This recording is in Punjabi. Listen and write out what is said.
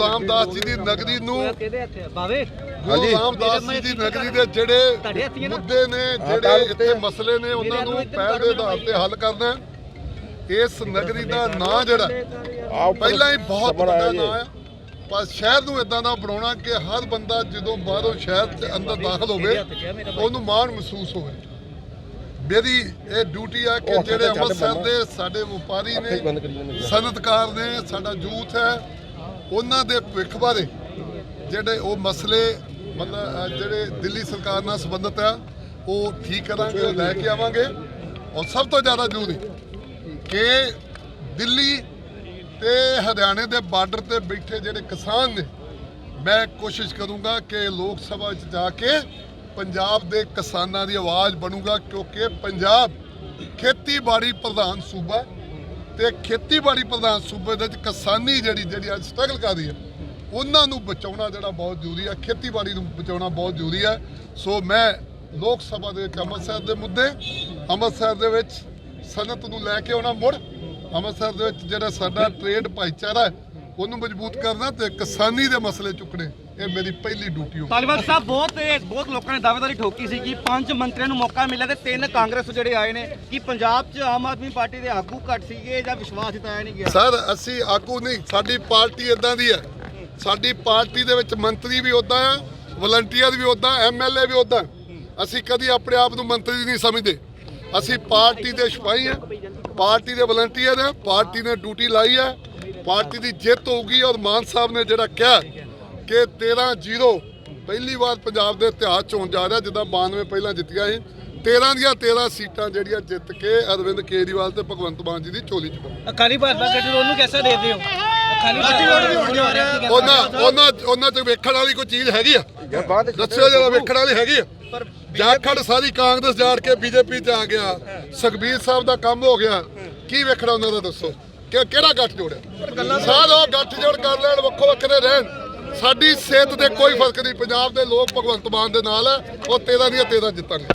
ਰਾਮਦਾਸ ਜੀ ਦੀ ਨਗਰੀ ਨੂੰ ਬਾਵੇ? ਗੁਰੂ ਰਾਮਦਾਸ ਜੀ ਦੀ ਨਗਰੀ ਦੇ ਜਿਹੜੇ? ਮੁੱਦੇ ਨੇ ਜਿਹੜੇ ਇੱਥੇ ਮਸਲੇ ਨੇ ਉਹਨਾਂ ਨੂੰ ਪਹਿਲ ਦੇ ਆਧਾਰ ਤੇ ਹੱਲ ਕਰਨਾ। ਇਸ ਨਗਰੀ ਦਾ ਨਾਂ ਜਿਹੜਾ ਪਹਿਲਾਂ ਹੀ ਬਹੁਤ ਵੱਡਾ ਨਾਂ ਹੈ। ਪਰ ਸ਼ਹਿਰ ਨੂੰ ਇਦਾਂ ਦਾ ਬਣਾਉਣਾ ਕਿ ਹਰ ਬੰਦਾ ਜਦੋਂ ਬਾਹਰੋਂ ਸ਼ਹਿਰ ਦੇ ਅੰਦਰ ਦਾਖਲ ਹੋਵੇ ਉਹਨੂੰ ਮਾਣ ਮਹਿਸੂਸ ਹੋਵੇ। ਮੇਰੀ ਇਹ ਡਿਊਟੀ ਆ ਕਿ ਜਿਹੜੇ ਅੰਮ੍ਰਿਤਸਰ ਦੇ ਸਾਡੇ ਵਪਾਰੀ ਨੇ ਸਨਅਤਕਾਰ ਨੇ। ਸਾਡਾ ਯੂਥ ਹੈ ਉਹਨਾਂ ਦੇ ਭਵਿੱਖ ਬਾਰੇ ਜਿਹੜੇ ਉਹ ਮਸਲੇ, ਮਤਲਬ ਜਿਹੜੇ ਦਿੱਲੀ ਸਰਕਾਰ ਨਾਲ ਸੰਬੰਧਿਤ ਆ, ਉਹ ਠੀਕ ਕਰਾਂਗੇ, ਉਹ ਲੈ ਕੇ ਆਵਾਂਗੇ। ਔਰ ਸਭ ਤੋਂ ਜ਼ਿਆਦਾ ਜ਼ਰੂਰੀ ਕਿ ਦਿੱਲੀ ਤੇ ਹਰਿਆਣੇ ਦੇ ਬਾਰਡਰ ਤੇ ਬੈਠੇ ਜਿਹੜੇ ਕਿਸਾਨ ਨੇ, ਮੈਂ ਕੋਸ਼ਿਸ਼ ਕਰੂੰਗਾ ਕਿ ਲੋਕ ਸਭਾ ਵਿੱਚ ਜਾ ਕੇ ਪੰਜਾਬ ਦੇ ਕਿਸਾਨਾਂ ਦੀ ਆਵਾਜ਼ ਬਣੂਗਾ, ਕਿਉਂਕਿ ਪੰਜਾਬ ਖੇਤੀਬਾੜੀ ਪ੍ਰਧਾਨ ਸੂਬਾ ਤੇ ਖੇਤੀਬਾੜੀ ਪ੍ਰਧਾਨ ਸੂਬੇ ਦੇ ਵਿੱਚ ਕਿਸਾਨੀ ਜਿਹੜੀ ਜਿਹੜੀ ਅੱਜ ਸਟਰਗਲ ਕਰ ਰਹੀ ਹੈ, ਉਹਨਾਂ ਨੂੰ ਬਚਾਉਣਾ ਜਿਹੜਾ ਬਹੁਤ ਜ਼ਰੂਰੀ ਹੈ, ਖੇਤੀਬਾੜੀ ਨੂੰ ਬਚਾਉਣਾ ਬਹੁਤ ਜ਼ਰੂਰੀ ਹੈ। ਸੋ ਮੈਂ ਲੋਕ ਸਭਾ ਦੇ ਵਿੱਚ ਅੰਮ੍ਰਿਤਸਰ ਦੇ ਮੁੱਦੇ, ਅੰਮ੍ਰਿਤਸਰ ਦੇ ਵਿੱਚ ਸਨਅਤ ਨੂੰ ਲੈ ਕੇ ਆਉਣਾ ਮੁੜ, ਅੰਮ੍ਰਿਤਸਰ ਦੇ ਵਿੱਚ ਜਿਹੜਾ ਸਾਡਾ ਟ੍ਰੇਡ ਭਾਈਚਾਰਾ ਉਹਨੂੰ ਮਜ਼ਬੂਤ ਕਰਨਾ ਤੇ ਕਿਸਾਨੀ ਦੇ ਮਸਲੇ ਚੁੱਕਣੇ। ਇਹ ਮੇਰੀ ਪਹਿਲੀ ਡਿਊਟੀ ਹੋਊ। ਤਾਲੀਬਾਨ ਸਾਹਿਬ ਬਹੁਤ ਬਹੁਤ ਲੋਕਾਂ ਨੇ ਦਾਅਵੇਦਾਰੀ ਠੋਕੀ ਸੀ ਕਿ ਪੰਜ ਮੰਤਰੀਆਂ ਨੂੰ ਮੌਕਾ ਮਿਲਿਆ ਤੇ ਤਿੰਨ ਕਾਂਗਰਸ ਜਿਹੜੇ ਆਏ ਨੇ ਕਿ ਪੰਜਾਬ 'ਚ ਆਮ ਆਦਮੀ ਪਾਰਟੀ ਦੇ ਆਗੂ ਘੱਟ ਸੀਗੇ ਜਾਂ ਵਿਸ਼ਵਾਸ ਜਿਤਾਇਆ ਨਹੀਂ ਗਿਆ? ਸਰ ਅਸੀਂ ਆਗੂ ਨਹੀਂ ਸਾਡੀ ਪਾਰਟੀ ਇਦਾਂ ਦੀ ਹੈ। ਸਾਡੀ ਪਾਰਟੀ ਦੇ ਵਿੱਚ ਮੰਤਰੀ ਵੀ ਉਦਾਂ ਆ ਵਲੰਟੀਅਰ ਵੀ ਉਦਾਂ ਐਮਐਲਏ ਵੀ ਉਦਾਂ ਅਸੀਂ ਕਦੀ ਆਪਣੇ ਆਪ ਨੂੰ ਮੰਤਰੀ ਨਹੀਂ ਸਮਝਦੇ। ਅਸੀਂ ਪਾਰਟੀ ਦੇ ਸਿਪਾਹੀ ਆ ਪਾਰਟੀ ਦੇ ਵਲੰਟੀਅਰ ਆ ਪਾਰਟੀ ਨੇ ਡਿਊਟੀ ਲਾਈ ਹੈ। ਪਾਰਟੀ ਦੀ ਜਿੱਤ ਹੋਊਗੀ ਔਰ ਮਾਨ ਸਾਹਿਬ ਨੇ ਜਿਹੜਾ ਕਿਹਾ ਕਿ 13-0 ਪਹਿਲੀ ਵਾਰ ਪੰਜਾਬ ਦੇ ਇਤਿਹਾਸ ਚ ਹੋਣ ਜਾ ਰਿਹਾ ਜਿੱਦਾਂ 92 ਪਹਿਲਾਂ ਜਿੱਤੀਆਂ ਸੀ। 13 ਦੀਆਂ 13 ਸੀਟਾਂ ਜਿਹੜੀਆਂ ਜਿੱਤ ਕੇ ਅਰਵਿੰਦ ਕੇਜਰੀਵਾਲ ਤੇ ਭਗਵੰਤ ਮਾਨ ਜੀ ਦੀ ਝੋਲੀ ਚ। ਅਕਾਲੀ ਭਾਜਪਾ ਗੱਠਜੋੜ ਨੂੰ ਕਿਵੇਂ ਦੇਖਦੇ ਹੋ ਅਕਾਲੀ ਭਾਜਪਾ ਉਹਨਾਂ ਉਹਨਾਂ ਉਹਨਾਂ ਚ ਵੇਖਣ ਵਾਲੀ ਕੋਈ ਚੀਜ਼ ਹੈਗੀ ਆ? ਦੱਸਿਓ ਜਰਾ ਵੇਖਣ ਵਾਲੀ ਹੈਗੀ ਆ? ਜਾਖੜ ਸਾਰੀ ਕਾਂਗਰਸ ਜਾੜ ਕੇ ਬੀਜੇਪੀ ਚ ਆ ਗਿਆ। ਸੁਖਬੀਰ ਸਾਹਿਬ ਦਾ ਕੰਮ ਹੋ ਗਿਆ। ਕੀ ਵੇਖਣਾ ਉਹਨਾਂ ਦਾ ਦੱਸੋ? ਕਿ ਕਿਹੜਾ ਗੱਠ ਜੋੜਿਆ ਸਾਰੇ ਉਹ ਗੱਠ ਜੋੜ ਕਰ ਲੈਣ ਵੱਖੋ ਵੱਖਰੇ ਰਹਿਣ। ਸਾਡੀ ਸਿਹਤ ਤੇ ਕੋਈ ਫ਼ਰਕ ਨਹੀਂ। ਪੰਜਾਬ ਦੇ ਲੋਕ ਭਗਵੰਤ ਮਾਨ ਦੇ ਨਾਲ ਹੈ ਉਹ 13 ਦੀਆਂ 13 ਜਿੱਤਾਂਗੇ।